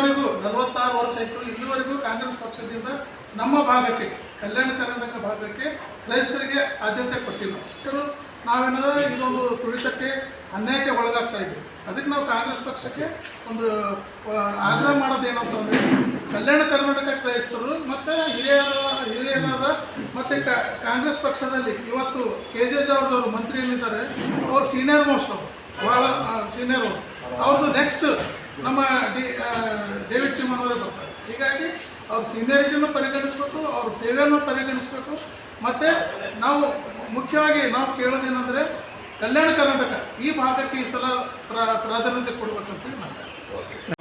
ಇಲ್ಲಿವರೆಗೂ ನಲವತ್ತಾರು ವರ್ಷ ಆಯಿತು. ಇಲ್ಲಿವರೆಗೂ ಕಾಂಗ್ರೆಸ್ ಪಕ್ಷದಿಂದ ನಮ್ಮ ಭಾಗಕ್ಕೆ, ಕಲ್ಯಾಣ ಕರ್ನಾಟಕ ಭಾಗಕ್ಕೆ ಕ್ರೈಸ್ತರಿಗೆ ಆದ್ಯತೆ ಕೊಟ್ಟಿಲ್ಲ. ಕ್ರೈಸ್ತರು ನಾವೇನಾದ್ರೆ ಇದೊಂದು ತುಳಿತಕ್ಕೆ, ಅನ್ಯಾಯಕ್ಕೆ ಒಳಗಾಗ್ತಾ ಇದ್ದೀವಿ. ಅದಕ್ಕೆ ನಾವು ಕಾಂಗ್ರೆಸ್ ಪಕ್ಷಕ್ಕೆ ಒಂದು ಆಗ್ರಹ ಮಾಡೋದೇನಂತಂದರೆ ಕಲ್ಯಾಣ ಕರ್ನಾಟಕ ಕ್ರೈಸ್ತರು ಮತ್ತು ಹಿರಿಯರ, ಹಿರಿಯರಾದ ಮತ್ತು ಕಾಂಗ್ರೆಸ್ ಪಕ್ಷದಲ್ಲಿ ಇವತ್ತು ಕೆ ಜೆ ಜಾವ್ರದವರು ಮಂತ್ರಿ ಏನಿದ್ದಾರೆ ಅವ್ರು ಸೀನಿಯರ್ ಮೋಸ್ಟ್ ಅವರು. ಭಾಳ ಸೀನಿಯರ್ ಅವರು. ಅವ್ರದ್ದು ನೆಕ್ಸ್ಟ್ ನಮ್ಮ ಡಿ ಡೇವಿಡ್ ಸಿಮನ್ ಅವರೇ ಬರ್ತಾರೆ. ಹೀಗಾಗಿ ಅವ್ರ ಸೀನಿಯರಿಟಿನೂ ಪರಿಗಣಿಸ್ಬೇಕು, ಅವ್ರ ಸೇವೆಯನ್ನು ಪರಿಗಣಿಸ್ಬೇಕು. ಮತ್ತು ನಾವು ಮುಖ್ಯವಾಗಿ ನಾವು ಕೇಳೋದೇನೆಂದರೆ ಕಲ್ಯಾಣ ಕರ್ನಾಟಕ ಈ ಭಾಗಕ್ಕೆ ಈ ಸಲ ಪ್ರ, ಪ್ರಾಧಾನ್ಯತೆ ಕೊಡ್ಬೇಕಂತೇಳಿ ನಾನು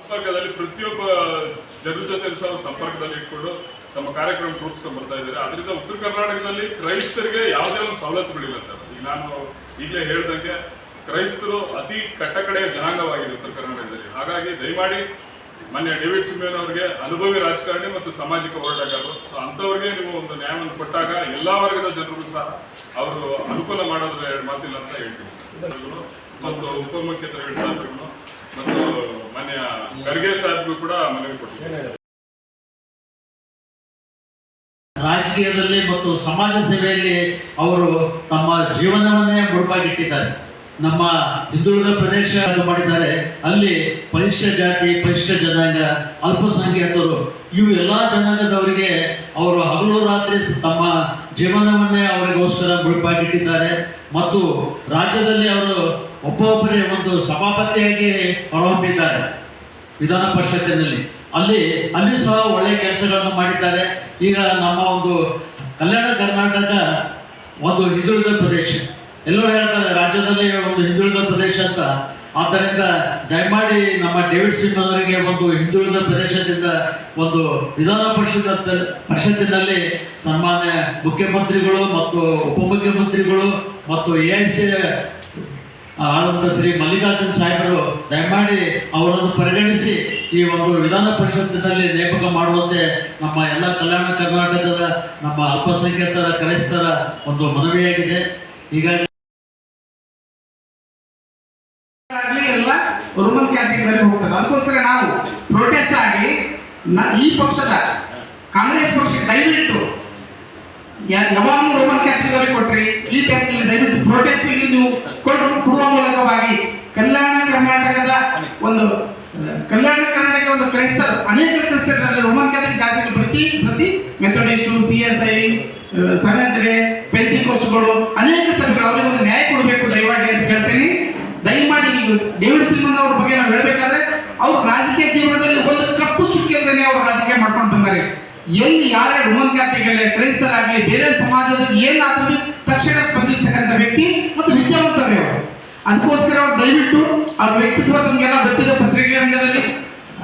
ಸಂಪರ್ಕದಲ್ಲಿ ಪ್ರತಿಯೊಬ್ಬ ಜನರ ಜೊತೆ ಸಹ ಸಂಪರ್ಕದಲ್ಲಿ ಇಟ್ಕೊಂಡು ತಮ್ಮ ಕಾರ್ಯಕ್ರಮ ರೂಪಿಸ್ಕೊಂಡು ಬರ್ತಾ ಇದ್ದಾರೆ. ಅದರಿಂದ ಉತ್ತರ ಕರ್ನಾಟಕದಲ್ಲಿ ಕ್ರೈಸ್ತರಿಗೆ ಯಾವುದೇ ಒಂದು ಸವಲತ್ತುಗಳಿಲ್ಲ ಸರ್. ಈಗ ನಾನು ಈಗಲೇ ಹೇಳ್ದಂಗೆ ಕ್ರೈಸ್ತರು ಅತಿ ಕಟ್ಟಕಡೆಯ ಜನಾಂಗವಾಗಿರುತ್ತೆ ಕರ್ನಾಟಕದಲ್ಲಿ ಹಾಗಾಗಿ ದಯಮಾಡಿ ಮೊನ್ನೆ ಡೇವಿಡ್ ಸಿಮ್ಮೇನ್ ಅವರಿಗೆ ಅನುಭವಿ ರಾಜಕಾರಣಿ ಮತ್ತು ಸಾಮಾಜಿಕ ಹೋರಾಟಗಾರರು. ಸೊ ಅಂಥವ್ರಿಗೆ ನೀವು ಒಂದು ನ್ಯಾಯವನ್ನು ಕೊಟ್ಟಾಗ ಎಲ್ಲ ವರ್ಗದ ಜನರಿಗೂ ಸಹ ಅವರು ಅನುಕೂಲ ಮಾಡೋದ್ರ ಎರಡು ಮಾತಿಲ್ಲ ಅಂತ ಹೇಳ್ತೀನಿ. ಮತ್ತು ಉಪಮುಖ್ಯಮಂತ್ರಿಗಳ ಸಾಹೇಬರಿಗೂ ಮತ್ತು ಮಾನ್ಯ ಖರ್ಗೆ ಸಾಹೇಬ್ಗೂ ಕೂಡ ಮನವಿ ಕೊಟ್ಟಿದ್ದೀನಿ ರಾಜಕೀಯದಲ್ಲಿ ಮತ್ತು ಸಮಾಜ ಸೇವೆಯಲ್ಲಿ ಅವರು ತಮ್ಮ ಜೀವನವನ್ನೇ ಮುಡುಪಾಗಿಟ್ಟಿದ್ದಾರೆ. ನಮ್ಮ ಹಿಂದುಳಿದ ಪ್ರದೇಶ ಮಾಡಿದ್ದಾರೆ, ಅಲ್ಲಿ ಪರಿಶಿಷ್ಟ ಜಾತಿ ಪರಿಶಿಷ್ಟ ಜನಾಂಗ, ಅಲ್ಪಸಂಖ್ಯಾತರು, ಇವು ಎಲ್ಲ ಜನಾಂಗದವರಿಗೆ ಅವರು ಹಗಲು ರಾತ್ರಿ ತಮ್ಮ ಜೀವನವನ್ನೇ ಅವರಿಗೋಸ್ಕರ ಮುಳುಪಾಗಿಟ್ಟಿದ್ದಾರೆ ಮತ್ತು ರಾಜ್ಯದಲ್ಲಿ ಅವರು ಒಬ್ಬೊಬ್ಬರೇ ಒಂದು ಸಭಾಪತಿಯಾಗಿ ಹೊರಹೊಮ್ಮಿದ್ದಾರೆ ವಿಧಾನ ಪರಿಷತ್ತಿನಲ್ಲಿ. ಅಲ್ಲಿ ಅಲ್ಲಿ ಸಹ ಒಳ್ಳೆಯ ಕೆಲಸಗಳನ್ನು ಮಾಡಿದ್ದಾರೆ. ಈಗ ನಮ್ಮ ಒಂದು ಕಲ್ಯಾಣ ಕರ್ನಾಟಕ ಒಂದು ಹಿಂದುಳಿದ ಪ್ರದೇಶ. ಎಲ್ಲರೂ ಹೇಳ್ತಾರೆ, ರಾಜ್ಯದಲ್ಲಿ ಒಂದು ಹಿಂದುಳಿದ ಪ್ರದೇಶ ಅಂತ. ಆದ್ದರಿಂದ ದಯಮಾಡಿ ನಮ್ಮ ಡೇವಿಡ್ ಸಿಂಗ್ ಅವರಿಗೆ ಒಂದು ಹಿಂದುಳಿದ ಪ್ರದೇಶದಿಂದ ಒಂದು ವಿಧಾನ ಪರಿಷತ್ ಪರಿಷತ್ತಿನಲ್ಲಿ ಸನ್ಮಾನ್ಯ ಮುಖ್ಯಮಂತ್ರಿಗಳು ಮತ್ತು ಉಪಮುಖ್ಯಮಂತ್ರಿಗಳು ಮತ್ತು ಎ ಐ ಸಿ ಆದಂಥ ಶ್ರೀ ಮಲ್ಲಿಕಾರ್ಜುನ್ ಸಾಹೇಬರು ದಯಮಾಡಿ ಅವರನ್ನು ಪರಿಗಣಿಸಿ ಈ ಒಂದು ವಿಧಾನ ಪರಿಷತ್ತಿನಲ್ಲಿ ನೇಮಕ ಮಾಡುವಂತೆ ನಮ್ಮ ಎಲ್ಲ ಕಲ್ಯಾಣ ಕರ್ನಾಟಕದ ನಮ್ಮ ಅಲ್ಪಸಂಖ್ಯಾತರ, ಕ್ರೈಸ್ತರ ಒಂದು ಮನವಿಯಾಗಿದೆ. ಹೀಗಾಗಿ ಆಗ್ಲಿ ಎಲ್ಲ ಕ್ಯಾಥಲಿಕ್ದಲ್ಲಿ ಹೋಗ್ತದೆ. ಅದಕ್ಕೋಸ್ಕರ ನಾವು ಪ್ರೊಟೆಸ್ಟ್ ಆಗಿ ಈ ಪಕ್ಷದ ಕಾಂಗ್ರೆಸ್ ಪಕ್ಷಕ್ಕೆ ದಯವಿಟ್ಟು ಯಾವಾಗಲೂ ರೋಮನ್ ಕ್ಯಾಥಲಿಕ್ ಕೊಟ್ರಿ. ಈ ಟೈಮ್ನಲ್ಲಿ ದಯವಿಟ್ಟು ಪ್ರೊಟೆಸ್ಟ್ ನೀವು ಕೊಟ್ಟರು ಕೊಡುವ ಮೂಲಕವಾಗಿ ಕಲ್ಯಾಣ ಕರ್ನಾಟಕದ ಒಂದು, ಕಲ್ಯಾಣ ಕರ್ನಾಟಕ ಒಂದು ಕ್ರೈಸ್ತರು, ಅನೇಕ ಕ್ರೈಸ್ತರಲ್ಲಿ ರೋಮನ್ ಕ್ಯಾಥಲಿಕ್ ಜಾತಿ ಪ್ರತಿ ಪ್ರತಿ ಮೆಥಡಿಸ್ಟು ಸಿ ಎಸ್ ಐ ಸೆವೆಂತ್ಗೆ ಪೆಂತಿಕೋಸ್ಟ್ಗಳು ಅನೇಕ ಸಭೆಗಳು ಅವರಿಗೆ ಒಂದು ನ್ಯಾಯ ಕೊಡಬೇಕು ದಯವಾಗಿ ಅಂತ ಕೇಳ್ತೀನಿ ದಯಮಾಡಿ ನೀವು ಡೇವಿಡ್ ಸಿಮನ್ ಅವ್ರ ಬಗ್ಗೆ ನಾವು ಹೇಳ್ಬೇಕಾದ್ರೆ ಅವ್ರ ರಾಜಕೀಯ ಜೀವನದಲ್ಲಿ ಒಂದು ಕಪ್ಪು ಚುಕ್ಕಿ ಅಂತಾನೆ ಅವರು ರಾಜಕೀಯ ಮಾಡ್ಕೊಂಡು ಬಂದಾರೆ ಎಲ್ಲಿ ಯಾರೇ ರೋಮನ್ ಕ್ಯಾಥಲಿಕ್ಗಳೇ ಕ್ರೈಸ್ತರಾಗಲಿ, ಬೇರೆ ಸಮಾಜದ ಏನಾದರೂ ತಕ್ಷಣ ಸ್ಪಂದಿಸ್ತಕ್ಕಂಥ ವ್ಯಕ್ತಿ ಮತ್ತು ವಿದ್ಯಾವಂತರೇ ಅವರು ಅದಕ್ಕೋಸ್ಕರ ಅವ್ರು ದಯವಿಟ್ಟು ಅವ್ರ ವ್ಯಕ್ತಿತ್ವ ತಮಗೆಲ್ಲ ಗೊತ್ತಿದೆ ಪತ್ರಿಕೆ ರಂಗದಲ್ಲಿ.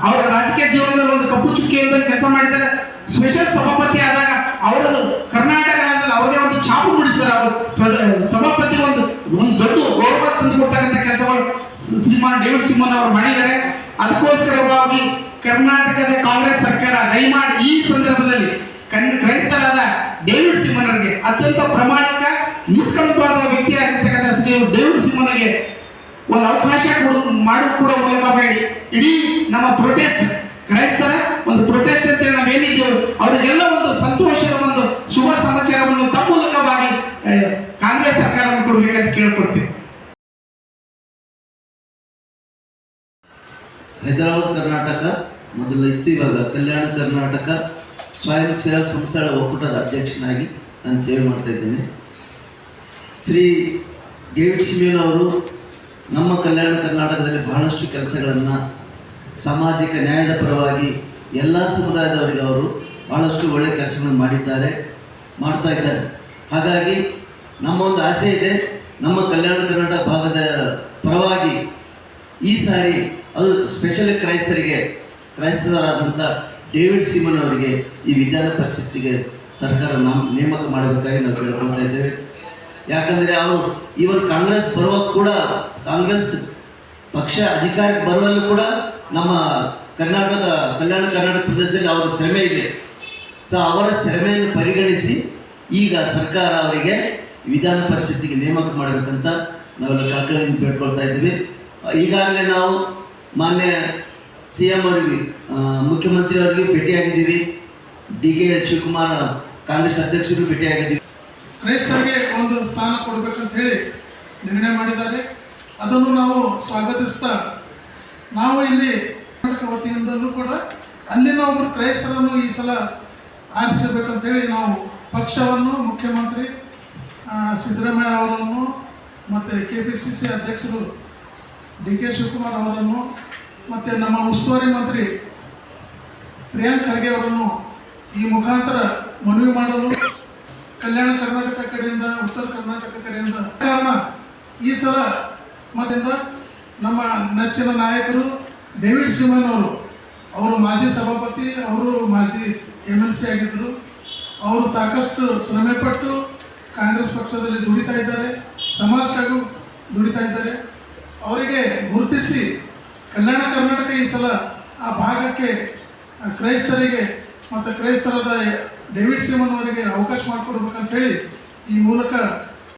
ಅವರ ರಾಜಕೀಯ ಜೀವನದಲ್ಲಿ ಒಂದು ಕಪ್ಪು ಚುಕ್ಕಿ ಅಂತ ಕೆಲಸ ಮಾಡಿದ್ದಾರೆ. ಸ್ಪೆಷಲ್ ಸಭಾಪತಿ ಆದಾಗ ಅವರದು ಕರ್ನಾಟಕ ರಾಜ್ಯದಲ್ಲಿ ಅವರದೇ ಒಂದು ಛಾಪು ಮೂಡಿಸಿದ್ದಾರೆ ಅವರು ಸಭಾಪತಿ ಒಂದು ಒಂದು ದೊಡ್ಡ ಗೌರವ ತಂದು ಕೊಡ್ತಕ್ಕಂಥ ಕೆಲಸಗಳು ಶ್ರೀ- ಶ್ರೀಮಾನ್ ಡೇವಿಡ್ ಸಿಂಹನ್ ಅವರು ಮಾಡಿದ್ದಾರೆ. ಅದಕ್ಕೋಸ್ಕರವಾಗಿ ಕರ್ನಾಟಕದ ಕಾಂಗ್ರೆಸ್ ಸರ್ಕಾರ ದಯಮಾಡಿ ಈ ಸಂದರ್ಭದಲ್ಲಿ ಕ್ರೈಸ್ತರಾದ ಡೇವಿಡ್ ಸಿಂಹನವರಿಗೆ ಅತ್ಯಂತ ಪ್ರಾಮಾಣಿಕ ನಿಷ್ಕಂಪಾದ ವ್ಯಕ್ತಿಯಾಗಿರ್ತಕ್ಕಂಥ ಶ್ರೀ ಡೇವಿಡ್ ಸಿಂಹನಿಗೆ ಒಂದು ಅವಕಾಶ ಕೊಡು, ಮಾಡಿ ಕೂಡ ಮೂಲಕ ಬೇಡಿ. ಇಡೀ ನಮ್ಮ ಪ್ರೊಟೆಸ್ಟ್ ಕ್ರೈಸ್ತರ ಒಂದು ಪ್ರೊಟೆಸ್ಟ್ ಅಂತ ಅಂತೇಳಿ ನಾವೇನಿದ್ದೇವೆ ಅವರಿಗೆಲ್ಲ ಒಂದು ಸಂತೋಷದ ಒಂದು ಶುಭ ಸಮಾಚಾರವನ್ನು ತಮ್ಮ ಮೂಲಕವಾಗಿ ಕಾಂಗ್ರೆಸ್ ಸರ್ಕಾರವನ್ನು ಕೊಡಬೇಕಂತ ಕೇಳ್ಕೊಡ್ತೀವಿ ಹೈದರಾಬಾದ್, ಕರ್ನಾಟಕ ಮೊದಲು ಇತ್ತು ಇವಾಗ ಕಲ್ಯಾಣ ಕರ್ನಾಟಕ ಸ್ವಯಂ ಸೇವಾ ಸಂಸ್ಥೆಗಳ ಒಕ್ಕೂಟದ ಅಧ್ಯಕ್ಷನಾಗಿ ನಾನು ಸೇವೆ ಮಾಡ್ತಾ ಇದ್ದೇನೆ. ಶ್ರೀ ಡೇವಿಡ್ ಸಿಮಿಯನ್ ಅವರು ನಮ್ಮ ಕಲ್ಯಾಣ ಕರ್ನಾಟಕದಲ್ಲಿ ಬಹಳಷ್ಟು ಕೆಲಸಗಳನ್ನು ಸಾಮಾಜಿಕ ನ್ಯಾಯದ ಪರವಾಗಿ ಎಲ್ಲ ಸಮುದಾಯದವರಿಗೆ ಅವರು ಬಹಳಷ್ಟು ಒಳ್ಳೆಯ ಕೆಲಸಗಳನ್ನು ಮಾಡಿದ್ದಾರೆ, ಮಾಡ್ತಾ ಇದ್ದಾರೆ. ಹಾಗಾಗಿ ನಮ್ಮ ಒಂದು ಆಸೆ ಇದೆ, ನಮ್ಮ ಕಲ್ಯಾಣ ಕರ್ನಾಟಕ ಭಾಗದ ಪರವಾಗಿ ಈ ಸಾರಿ ಅದು ಸ್ಪೆಷಲ್ ಕ್ರೈಸ್ತರಿಗೆ ಕ್ರೈಸ್ತರಾದಂಥ ಡೇವಿಡ್ ಸಿಮನ್ ಅವರಿಗೆ ಈ ವಿಧಾನ ಪರಿಷತ್ತಿಗೆ ಸರ್ಕಾರ ನಾಮ ನೇಮಕ ಮಾಡಬೇಕಾಗಿ ನಾವು ಕೇಳ್ಕೊಳ್ತಾ ಇದ್ದೇವೆ. ಯಾಕಂದರೆ ಅವರು ಇವನ್ ಕಾಂಗ್ರೆಸ್ ಬರುವ ಕೂಡ ಕಾಂಗ್ರೆಸ್ ಪಕ್ಷ ಅಧಿಕಾರಕ್ಕೆ ಬರುವಲ್ಲೂ ಕೂಡ ನಮ್ಮ ಕರ್ನಾಟಕದ ಕಲ್ಯಾಣ ಕರ್ನಾಟಕ ಪ್ರದೇಶದಲ್ಲಿ ಅವರ ಶ್ರಮೆ ಇದೆ. ಸೊ ಅವರ ಶ್ರಮೆಯನ್ನು ಪರಿಗಣಿಸಿ ಈಗ ಸರ್ಕಾರ ಅವರಿಗೆ ವಿಧಾನ ಪರಿಷತ್ತಿಗೆ ನೇಮಕ ಮಾಡಬೇಕಂತ ನಾವೆಲ್ಲ ಕಳಕಳಿಯಿಂದ ಬೇಡ್ಕೊಳ್ತಾ ಇದ್ದೀವಿ. ಈಗಾಗಲೇ ನಾವು ಮಾನ್ಯ ಸಿ ಎಂ ಅವರಿಗೆ ಮುಖ್ಯಮಂತ್ರಿ ಅವರಿಗೆ ಭೇಟಿಯಾಗಿದ್ದೀವಿ. ಡಿ ಕೆ ಶಿವಕುಮಾರ್, ಕಾಂಗ್ರೆಸ್ ಅಧ್ಯಕ್ಷರು ಭೇಟಿಯಾಗಿದ್ದೀವಿ. ಕ್ರೈಸ್ತರಿಗೆ ಒಂದು ಸ್ಥಾನ ಕೊಡಬೇಕಂತ ಹೇಳಿ ನಿರ್ಣಯ ಮಾಡಿದ್ದಾರೆ. ಅದನ್ನು ನಾವು ಸ್ವಾಗತಿಸ್ತಾ, ನಾವು ಇಲ್ಲಿ ಕರ್ನಾಟಕ ವತಿಯಿಂದಲೂ ಕೂಡ ಅಲ್ಲಿನ ಒಬ್ಬರು ಕ್ರೈಸ್ತರನ್ನು ಈ ಸಲ ಆರಿಸಬೇಕಂತ ಹೇಳಿ ನಾವು ಪಕ್ಷವನ್ನು, ಮುಖ್ಯಮಂತ್ರಿ ಸಿದ್ದರಾಮಯ್ಯ ಅವರನ್ನು ಮತ್ತು ಕೆ ಪಿ ಸಿ ಸಿ ಅಧ್ಯಕ್ಷರು ಡಿ ಕೆ ಶಿವಕುಮಾರ್ ಅವರನ್ನು ಮತ್ತು ನಮ್ಮ ಉಸ್ತುವಾರಿ ಮಂತ್ರಿ ಪ್ರಿಯಾಂಕ್ ಖರ್ಗೆ ಅವರನ್ನು ಈ ಮುಖಾಂತರ ಮನವಿ ಮಾಡಲು ಕಲ್ಯಾಣ ಕರ್ನಾಟಕ ಕಡೆಯಿಂದ, ಉತ್ತರ ಕರ್ನಾಟಕ ಕಡೆಯಿಂದ ಕಾರಣ ಈ ಸಲ ಮತ್ತಿಂದ ನಮ್ಮ ನೆಚ್ಚಿನ ನಾಯಕರು ಡೇವಿಡ್ ಸಿಮನ್ ಅವರು. ಅವರು ಮಾಜಿ ಸಭಾಪತಿ, ಅವರು ಮಾಜಿ ಎಂ ಎಲ್ ಸಿ ಆಗಿದ್ದರು. ಅವರು ಸಾಕಷ್ಟು ಶ್ರಮೆಪಟ್ಟು ಕಾಂಗ್ರೆಸ್ ಪಕ್ಷದಲ್ಲಿ ದುಡಿತಾ ಇದ್ದಾರೆ, ಸಮಾಜಕ್ಕಾಗೂ ದುಡಿತಾ ಇದ್ದಾರೆ. ಅವರಿಗೆ ಗುರುತಿಸಿ ಕಲ್ಯಾಣ ಕರ್ನಾಟಕ ಈ ಸಲ ಆ ಭಾಗಕ್ಕೆ ಕ್ರೈಸ್ತರಿಗೆ ಮತ್ತು ಕ್ರೈಸ್ತರಾದ ಡೇವಿಡ್ ಸಿಮನ್ ಅವರಿಗೆ ಅವಕಾಶ ಮಾಡಿಕೊಡ್ಬೇಕಂತ ಹೇಳಿ ಈ ಮೂಲಕ